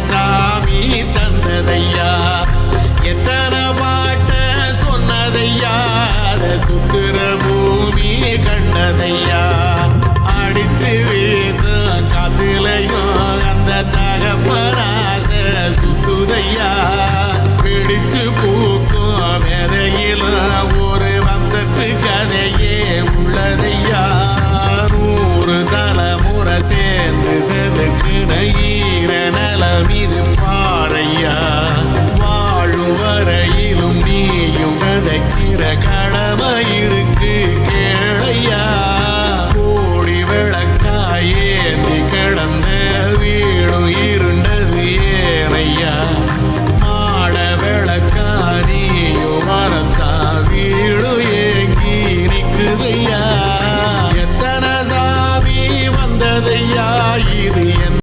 சாமி தந்ததையா? எத்தனை பாட்ட சொன்னதையா? சுத்துற என்ற கடமை இருக்கு கேளையா? கோடி விளக்காயே நீ கிடந்த வீடு இருண்டது ஏனையா? ஆட விளக்கானியோ மரத்தா வீடு ஏங்கி நிற்குதையா? எத்தனை சாமி வந்ததையா? இது